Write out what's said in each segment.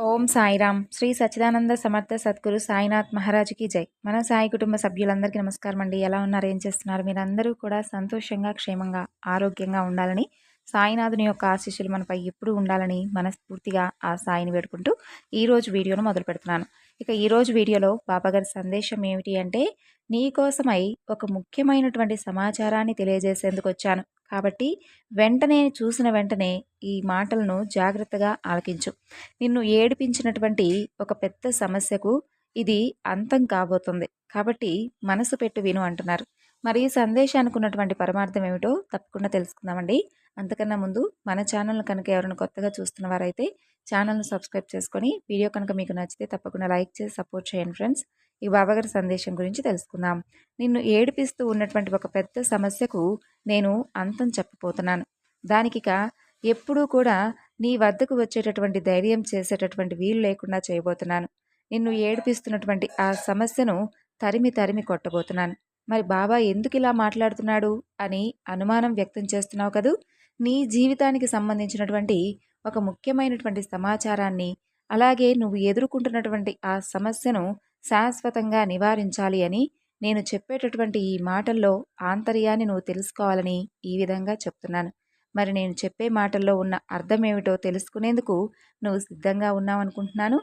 ఓం సాయిరామ్. శ్రీ సచ్చిదానంద సమర్థ సద్గురు సాయినాథ్ మహారాజుకి జై. మన సాయి కుటుంబ సభ్యులందరికీ నమస్కారం అండి. ఎలా ఉన్నారు? ఏం చేస్తున్నారు? మీరందరూ కూడా సంతోషంగా క్షేమంగా ఆరోగ్యంగా ఉండాలని సాయినాథుని యొక్క ఆశీస్సులు మనపై ఎప్పుడు ఉండాలని మనస్ఫూర్తిగా ఆ సాయిని వేడుకుంటూ ఈరోజు వీడియోను మొదలు పెడుతున్నాను. ఇక ఈరోజు వీడియోలో బాబాగారి సందేశం ఏమిటి అంటే నీకోసమై ఒక ముఖ్యమైనటువంటి సమాచారాన్ని తెలియజేసేందుకు వచ్చాను. కాబట్టి వెంటనే చూసిన వెంటనే ఈ మాటలను జాగ్రత్తగా ఆలకించు. నిన్ను ఏడిపించినటువంటి ఒక పెద్ద సమస్యకు ఇది అంతం కాబోతుంది. కాబట్టి మనసు పెట్టు విను అంటున్నారు. మరి ఈ సందేశానికి ఉన్నటువంటి పరమార్థం ఏమిటో తప్పకుండా తెలుసుకుందామండి. అంతకన్నా ముందు మన ఛానల్ను కనుక ఎవరైనా కొత్తగా చూస్తున్న వారైతే ఛానల్ను సబ్స్క్రైబ్ చేసుకొని వీడియో కనుక మీకు నచ్చితే తప్పకుండా లైక్ చేసి సపోర్ట్ చేయండి ఫ్రెండ్స్. ఈ బాబాగారి సందేశం గురించి తెలుసుకుందాం. నిన్ను ఏడిపిస్తూ ఉన్నటువంటి ఒక పెద్ద సమస్యకు నేను అంతం చెప్పబోతున్నాను. దానికిక ఎప్పుడూ కూడా నీ వద్దకు వచ్చేటటువంటి ధైర్యం చేసేటటువంటి వీలు లేకుండా చేయబోతున్నాను. నిన్ను ఏడిపిస్తున్నటువంటి ఆ సమస్యను తరిమి తరిమి కొట్టబోతున్నాను. మరి బాబా ఎందుకు ఇలా మాట్లాడుతున్నాడు అని అనుమానం వ్యక్తం చేస్తున్నావు కదూ? నీ జీవితానికి సంబంధించినటువంటి ఒక ముఖ్యమైనటువంటి సమాచారాన్ని అలాగే నువ్వు ఎదుర్కొంటున్నటువంటి ఆ సమస్యను శాశ్వతంగా నివారించాలి అని నేను చెప్పేటటువంటి ఈ మాటల్లో ఆంతర్యాన్ని నువ్వు తెలుసుకోవాలని ఈ విధంగా చెప్తున్నాను. మరి నేను చెప్పే మాటల్లో ఉన్న అర్థం ఏమిటో తెలుసుకునేందుకు నువ్వు సిద్ధంగా ఉన్నావు అనుకుంటున్నాను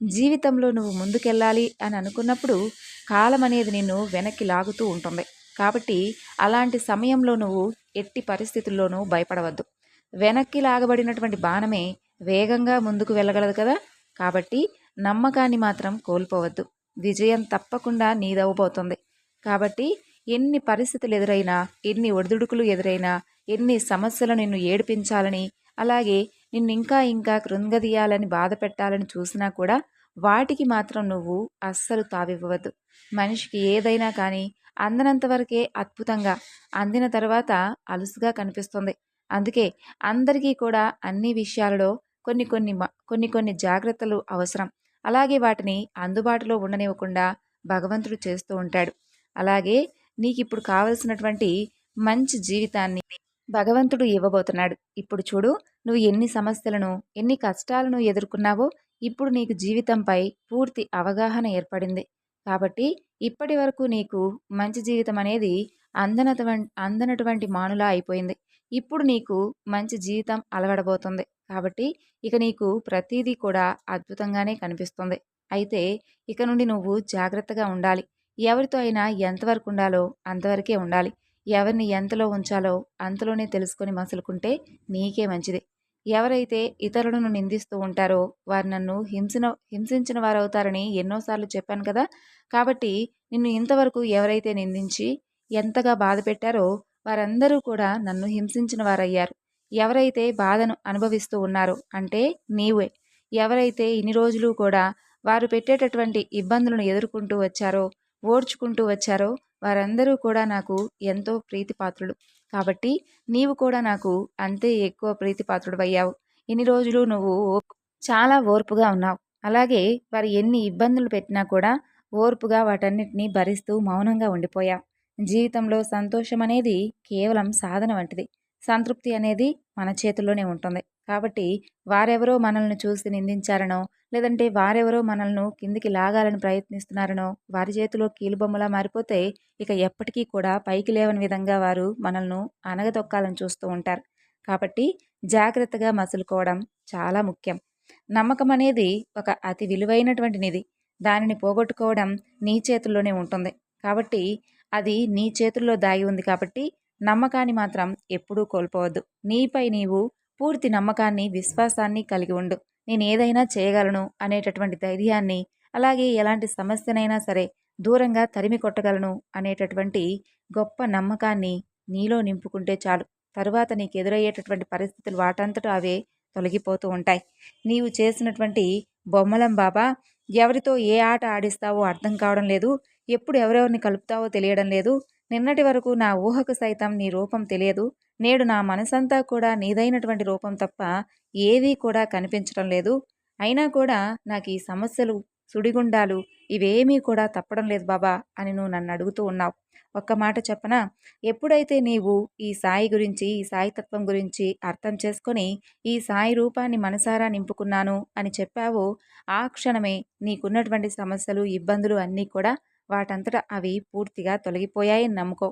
జీవితంలో నువ్వు ముందుకెళ్ళాలి అని అనుకున్నప్పుడు కాలం అనేది నిన్ను వెనక్కి లాగుతూ ఉంటుంది. కాబట్టి అలాంటి సమయంలో నువ్వు ఎట్టి పరిస్థితుల్లోనూ భయపడవద్దు. వెనక్కి లాగబడినటువంటి బాణమే వేగంగా ముందుకు వెళ్ళగలదు కదా? కాబట్టి నమ్మకాన్ని మాత్రం కోల్పోవద్దు. విజయం తప్పకుండా నీదవబోతుంది కాబట్టి ఎన్ని పరిస్థితులు ఎదురైనా ఎన్ని ఒడిదుడుకులు ఎదురైనా ఎన్ని సమస్యలు నిన్ను ఏడిపించాలని అలాగే నిన్ను ఇంకా ఇంకా కృంగదీయాలని బాధ పెట్టాలని చూసినా కూడా వాటికి మాత్రం నువ్వు అస్సలు తావివ్వవద్దు. మనిషికి ఏదైనా కానీ అందనంత వరకే అద్భుతంగా అందిన తర్వాత అలుసుగా కనిపిస్తుంది. అందుకే అందరికీ కూడా అన్ని విషయాలలో కొన్ని కొన్ని కొన్ని కొన్ని జాగ్రత్తలు అవసరం. అలాగే వాటిని అందుబాటులో ఉండనివ్వకుండా భగవంతుడు చేస్తూ ఉంటాడు. అలాగే నీకు ఇప్పుడు కావలసినటువంటి మంచి జీవితాన్ని భగవంతుడు ఇవ్వబోతున్నాడు. ఇప్పుడు చూడు నువ్వు ఎన్ని సమస్యలను ఎన్ని కష్టాలను ఎదుర్కొన్నావో ఇప్పుడు నీకు జీవితంపై పూర్తి అవగాహన ఏర్పడింది. కాబట్టి ఇప్పటి వరకు నీకు మంచి జీవితం అనేది అందనటువంటి అందనటువంటి మానులా అయిపోయింది. ఇప్పుడు నీకు మంచి జీవితం అలవడబోతుంది. కాబట్టి ఇక నీకు ప్రతిదీ కూడా అద్భుతంగానే కనిపిస్తుంది. అయితే ఇక నుండి నువ్వు జాగ్రత్తగా ఉండాలి. ఎవరితో అయినా ఎంతవరకు ఉండాలో అంతవరకే ఉండాలి. ఎవరిని ఎంతలో ఉంచాలో అంతలోనే తెలుసుకొని మసులుకుంటే నీకే మంచిది. ఎవరైతే ఇతరులను నిందిస్తూ ఉంటారో వారు నన్ను హింసిన హింసించిన వారు అవుతారని ఎన్నోసార్లు చెప్పాను కదా. కాబట్టి నిన్ను ఇంతవరకు ఎవరైతే నిందించి ఎంతగా బాధ పెట్టారో వారందరూ కూడా నన్ను హింసించిన వారయ్యారు. ఎవరైతే బాధను అనుభవిస్తూ ఉన్నారో అంటే నీవే. ఎవరైతే ఇన్ని రోజులు కూడా వారు పెట్టేటటువంటి ఇబ్బందులను ఎదుర్కొంటూ వచ్చారో ఓడ్చుకుంటూ వచ్చారో వారందరూ కూడా నాకు ఎంతో ప్రీతిపాత్రులు. కాబట్టి నీవు కూడా నాకు అంతే ఎక్కువ ప్రీతిపాత్రుడు అయ్యావు ఇన్ని రోజులు నువ్వు చాలా ఓర్పుగా ఉన్నావు. అలాగే వారు ఎన్ని ఇబ్బందులు పెట్టినా కూడా ఓర్పుగా వాటన్నిటినీ భరిస్తూ మౌనంగా ఉండిపోయావు. జీవితంలో సంతోషం అనేది కేవలం సాధన వంటిది. సంతృప్తి అనేది మన చేతుల్లోనే ఉంటుంది. కాబట్టి వారెవరో మనల్ని చూసి నిందించారనో లేదంటే వారెవరో మనల్ని కిందికి లాగాలని ప్రయత్నిస్తున్నారనో వారి చేతిలో కీలుబొమ్మలా మారిపోతే ఇక ఎప్పటికీ కూడా పైకి లేవని విధంగా వారు మనల్ని అనగదొక్కాలని చూస్తూ ఉంటారు. కాబట్టి జాగ్రత్తగా మసులుకోవడం చాలా ముఖ్యం. నమ్మకం అనేది ఒక అతి విలువైనటువంటి నిధి. దానిని పోగొట్టుకోవడం నీ చేతుల్లోనే ఉంటుంది. కాబట్టి అది నీ చేతుల్లో దాగి ఉంది కాబట్టి నమ్మకాన్ని మాత్రం ఎప్పుడూ కోల్పోవద్దు. నీపై నీవు పూర్తి నమ్మకాన్ని విశ్వాసాన్ని కలిగి ఉండు. నేను ఏదైనా చేయగలను అనేటటువంటి ధైర్యాన్ని అలాగే ఎలాంటి సమస్యనైనా సరే దూరంగా తరిమి కొట్టగలను అనేటటువంటి గొప్ప నమ్మకాన్ని నీలో నింపుకుంటే చాలు. తరువాత నీకు ఎదురయ్యేటటువంటి పరిస్థితులు వాటంతటా అవే తొలగిపోతూ ఉంటాయి. నీవు చేసినటువంటి బొమ్మలం బాబా ఎవరితో ఏ ఆట ఆడిస్తావో అర్థం కావడం లేదు. ఎప్పుడు ఎవరెవరిని కలుపుతావో తెలియడం లేదు. నిన్నటి వరకు నా ఊహకు సైతం నీ రూపం తెలియదు. నేడు నా మనసంతా కూడా నీదైనటువంటి రూపం తప్ప ఏదీ కూడా కనిపించడం లేదు. అయినా కూడా నాకు ఈ సమస్యలు సుడిగుండాలు ఇవేమీ కూడా తప్పడం లేదు బాబా అని నువ్వు నన్ను అడుగుతూ ఉన్నావు. ఒక్క మాట చెప్పనా? ఎప్పుడైతే నీవు ఈ సాయి గురించి ఈ సాయి తత్వం గురించి అర్థం చేసుకొని ఈ సాయి రూపాన్ని మనసారా నింపుకున్నాను అని చెప్పావో ఆ క్షణమే నీకున్నటువంటి సమస్యలు ఇబ్బందులు అన్నీ కూడా వాటంతటా అవి పూర్తిగా తొలగిపోయాయని నమ్ముకో.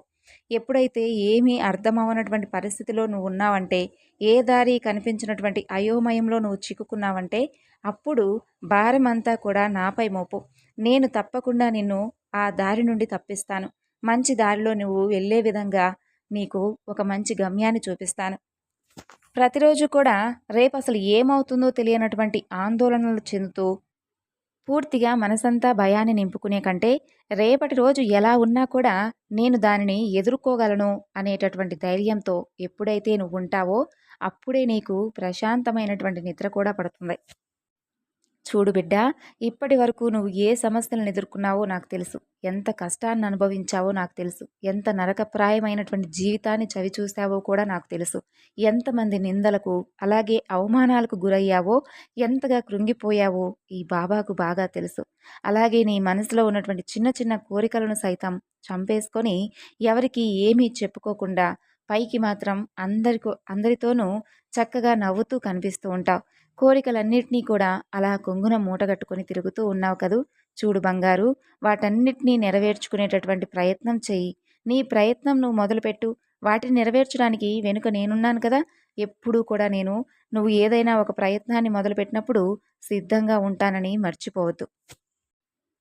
ఎప్పుడైతే ఏమీ అర్థమవనటువంటి పరిస్థితిలో నువ్వు ఉన్నావంటే ఏ దారి కనిపించినటువంటి అయోమయంలో నువ్వు చిక్కుకున్నావంటే అప్పుడు భారం అంతా కూడా నాపై మోపు. నేను తప్పకుండా నిన్ను ఆ దారి నుండి తప్పిస్తాను. మంచి దారిలో నువ్వు వెళ్ళే విధంగా నీకు ఒక మంచి గమ్యాన్ని చూపిస్తాను. ప్రతిరోజు కూడా రేపు అసలు ఏమవుతుందో తెలియనటువంటి ఆందోళనలు చెందుతూ పూర్తిగా మనసంతా భయాన్ని నింపుకునే కంటే రేపటి రోజు ఎలా ఉన్నా కూడా నేను దానిని ఎదుర్కోగలను అనేటటువంటి ధైర్యంతో ఎప్పుడైతే నువ్వు ఉంటావో అప్పుడే నీకు ప్రశాంతమైనటువంటి నిద్ర కూడా పడుతుంది. చూడు బిడ్డ ఇప్పటి వరకు నువ్వు ఏ సమస్యలను ఎదుర్కొన్నావో నాకు తెలుసు. ఎంత కష్టాన్ని అనుభవించావో నాకు తెలుసు. ఎంత నరకప్రాయమైనటువంటి జీవితాన్ని చవి చూసావో కూడా నాకు తెలుసు. ఎంతమంది నిందలకు అలాగే అవమానాలకు గురయ్యావో ఎంతగా కృంగిపోయావో ఈ బాబాకు బాగా తెలుసు. అలాగే నీ మనసులో ఉన్నటువంటి చిన్న చిన్న కోరికలను సైతం చంపేసుకొని ఎవరికి ఏమీ చెప్పుకోకుండా పైకి మాత్రం అందరికో అందరితోనూ చక్కగా నవ్వుతూ కనిపిస్తూ ఉంటావు. కోరికలన్నిటినీ కూడా అలా కొంగున మూటగట్టుకొని తిరుగుతూ ఉన్నావు కదూ? చూడు బంగారు వాటన్నిటినీ నెరవేర్చుకునేటటువంటి ప్రయత్నం చెయ్యి. నీ ప్రయత్నం నువ్వు మొదలుపెట్టు. వాటిని నెరవేర్చడానికి వెనుక నేనున్నాను కదా? ఎప్పుడూ కూడా నేను నువ్వు ఏదైనా ఒక ప్రయత్నాన్ని మొదలుపెట్టినప్పుడు సిద్ధంగా ఉంటానని మర్చిపోవద్దు.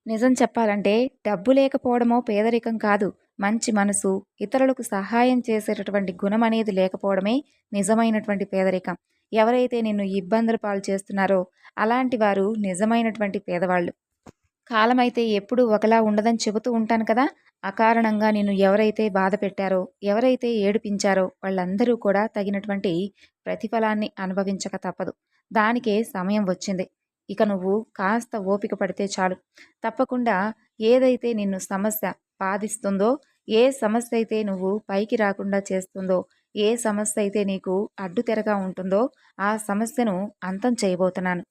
నిజం చెప్పాలంటే డబ్బు లేకపోవడమో పేదరికం కాదు. మంచి మనసు ఇతరులకు సహాయం చేసేటటువంటి గుణం అనేది లేకపోవడమే నిజమైనటువంటి పేదరికం. ఎవరైతే నిన్ను ఇబ్బందుల పాలు చేస్తున్నారో అలాంటి వారు నిజమైనటువంటి పేదవాళ్ళు. కాలమైతే ఎప్పుడూ ఒకలా ఉండదని చెబుతూ ఉంటాను కదా. అకారణంగా నిన్ను ఎవరైతే బాధ పెట్టారో ఎవరైతే ఏడిపించారో వాళ్ళందరూ కూడా తగినటువంటి ప్రతిఫలాన్ని అనుభవించక తప్పదు. దానికే సమయం వచ్చింది. ఇక నువ్వు కాస్త ఓపిక పడితే చాలు. తప్పకుండా ఏదైతే నిన్ను సమస్య బాధిస్తుందో ఏ సమస్య అయితే నువ్వు పైకి రాకుండా చేస్తుందో ఏ సమస్య అయితే నీకు అడ్డుతెరగా ఉంటుందో ఆ సమస్యను అంతం చేయబోతున్నాను.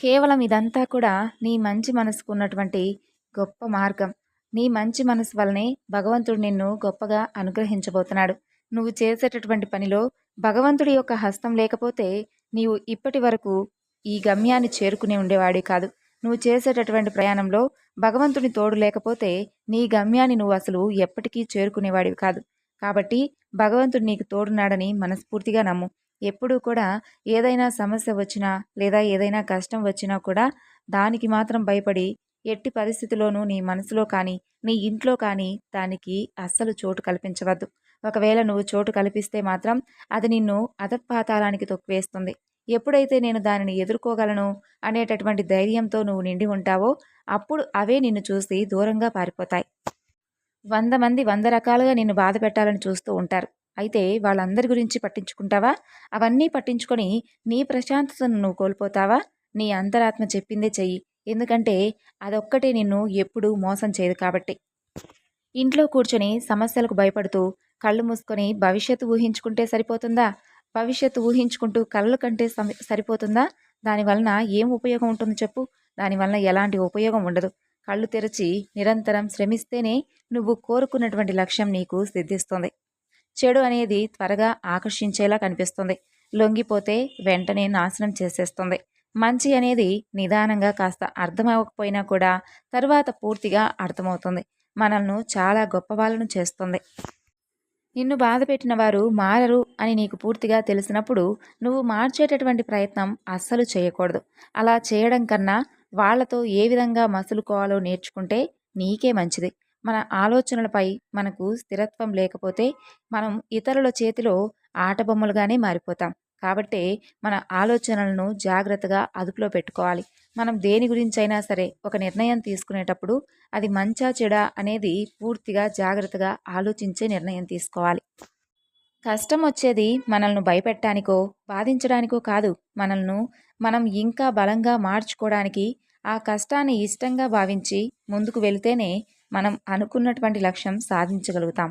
కేవలం ఇదంతా కూడా నీ మంచి మనసుకు ఉన్నటువంటి గొప్ప మార్గం. నీ మంచి మనసు వలనే భగవంతుడు నిన్ను గొప్పగా అనుగ్రహించబోతున్నాడు. నువ్వు చేసేటటువంటి పనిలో భగవంతుడి యొక్క హస్తం లేకపోతే నీవు ఇప్పటి వరకు ఈ గమ్యాన్ని చేరుకుని ఉండేవాడే కాదు. నువ్వు చేసేటటువంటి ప్రయాణంలో భగవంతుని తోడు లేకపోతే నీ గమ్యాన్ని నువ్వు అసలు ఎప్పటికీ చేరుకునేవాడివి కాదు. కాబట్టి భగవంతుడు నీకు తోడున్నాడని మనస్ఫూర్తిగా నమ్ము. ఎప్పుడూ కూడా ఏదైనా సమస్య వచ్చినా లేదా ఏదైనా కష్టం వచ్చినా కూడా దానికి మాత్రం భయపడి ఎట్టి పరిస్థితిలోనూ నీ మనసులో కానీ నీ ఇంట్లో కానీ దానికి అస్సలు చోటు కల్పించవద్దు. ఒకవేళ నువ్వు చోటు కల్పిస్తే మాత్రం అది నిన్ను అధపాతాళానికి తొక్కివేస్తుంది. ఎప్పుడైతే నేను దానిని ఎదుర్కోగలను అనేటటువంటి ధైర్యంతో నువ్వు నిండి ఉంటావో అప్పుడు అవే నిన్ను చూసి దూరంగా పారిపోతాయి. వంద మంది వంద రకాలుగా నిన్ను బాధ పెట్టాలని చూస్తూ ఉంటారు. అయితే వాళ్ళందరి గురించి పట్టించుకుంటావా? అవన్నీ పట్టించుకొని నీ ప్రశాంతతను నువ్వు కోల్పోతావా? నీ అంతరాత్మ చెప్పిందే చెయ్యి. ఎందుకంటే అదొక్కటే నిన్ను ఎప్పుడూ మోసం చేయదు కాబట్టి. ఇంట్లో కూర్చొని సమస్యలకు భయపడుతూ కళ్ళు మూసుకొని భవిష్యత్తు ఊహించుకుంటే సరిపోతుందా? భవిష్యత్తు ఊహించుకుంటూ కళ్ళు కంటే సరిపోతుందా? దానివలన ఏం ఉపయోగం ఉంటుంది చెప్పు. దానివలన ఎలాంటి ఉపయోగం ఉండదు. కళ్ళు తెరిచి నిరంతరం శ్రమిస్తేనే నువ్వు కోరుకున్నటువంటి లక్ష్యం నీకు సిద్ధిస్తుంది. చెడు అనేది త్వరగా ఆకర్షించేలా కనిపిస్తుంది. లొంగిపోతే వెంటనే నాశనం చేసేస్తుంది. మంచి అనేది నిదానంగా కాస్త అర్థమవకపోయినా కూడా తరువాత పూర్తిగా అర్థమవుతుంది. మనల్ని చాలా గొప్ప వాళ్ళను చేస్తుంది. నిన్ను బాధ పెట్టిన వారు మారరు అని నీకు పూర్తిగా తెలిసినప్పుడు నువ్వు మార్చేటటువంటి ప్రయత్నం అస్సలు చేయకూడదు. అలా చేయడం కన్నా వాళ్ళతో ఏ విధంగా మసులుకోవాలో నేర్చుకుంటే నీకే మంచిది. మన ఆలోచనలపై మనకు స్థిరత్వం లేకపోతే మనం ఇతరుల చేతిలో ఆటబొమ్మలుగానే మారిపోతాం. కాబట్టి మన ఆలోచనలను జాగ్రత్తగా అదుపులో పెట్టుకోవాలి. మనం దేని గురించైనా సరే ఒక నిర్ణయం తీసుకునేటప్పుడు అది మంచా చెడా అనేది పూర్తిగా జాగ్రత్తగా ఆలోచించే నిర్ణయం తీసుకోవాలి. కష్టం వచ్చేది మనల్ని భయపెట్టడానికో బాధించడానికో కాదు మనల్ని మనం ఇంకా బలంగా మార్చుకోవడానికి ఆ కష్టాన్ని ఇష్టంగా భావించి ముందుకు వెళితేనే మనం అనుకున్నటువంటి లక్ష్యం సాధించగలుగుతాం.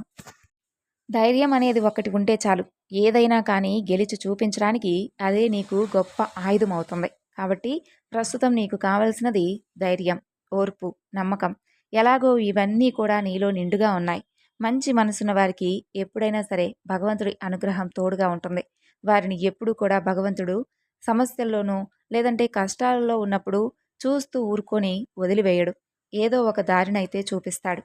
ధైర్యం అనేది ఒకటి ఉంటే చాలు. ఏదైనా కానీ గెలిచి చూపించడానికి అదే నీకు గొప్ప ఆయుధం అవుతుంది. కాబట్టి ప్రస్తుతం నీకు కావలసినది ధైర్యం ఓర్పు నమ్మకం. ఎలాగో ఇవన్నీ కూడా నీలో నిండుగా ఉన్నాయి. మంచి మనసున్న వారికి ఎప్పుడైనా సరే భగవంతుడి అనుగ్రహం తోడుగా ఉంటుంది. వారిని ఎప్పుడూ కూడా భగవంతుడు సమస్యల్లోనూ లేదంటే కష్టాలలో ఉన్నప్పుడు చూస్తూ ఊరుకొని వదిలివేయడు. ఏదో ఒక దారినైతే చూపిస్తాడు.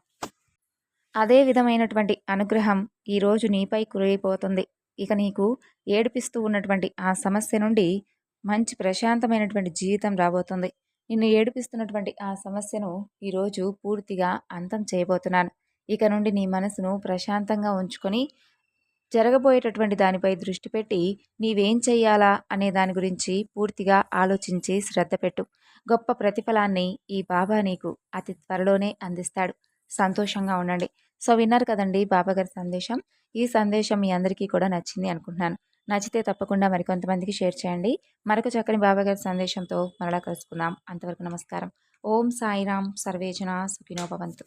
అదే విధమైనటువంటి అనుగ్రహం ఈరోజు నీపై కురిగిపోతుంది. ఇక నీకు ఏడిపిస్తూ ఉన్నటువంటి ఆ సమస్య నుండి మంచి ప్రశాంతమైనటువంటి జీవితం రాబోతుంది. నిన్ను ఏడిపిస్తున్నటువంటి ఆ సమస్యను ఈరోజు పూర్తిగా అంతం చేయబోతున్నాను. ఇక నుండి నీ మనసును ప్రశాంతంగా ఉంచుకొని జరగబోయేటటువంటి దానిపై దృష్టి పెట్టి నీవేం చెయ్యాలా అనే దాని గురించి పూర్తిగా ఆలోచించి శ్రద్ధ పెట్టు. గొప్ప ప్రతిఫలాన్ని ఈ బాబా నీకు అతి త్వరలోనే అందిస్తాడు. సంతోషంగా ఉండండి. సో విన్నారు కదండి బాబాగారి సందేశం? ఈ సందేశం మీ అందరికీ కూడా నచ్చింది అనుకుంటున్నాను. నచ్చితే తప్పకుండా మరికొంతమందికి షేర్ చేయండి. మరొక చక్కని బాబాగారి సందేశంతో మరలా కలుసుకుందాం. అంతవరకు నమస్కారం. ఓం సాయిరాం. సర్వేజన సుఖినోభవంతు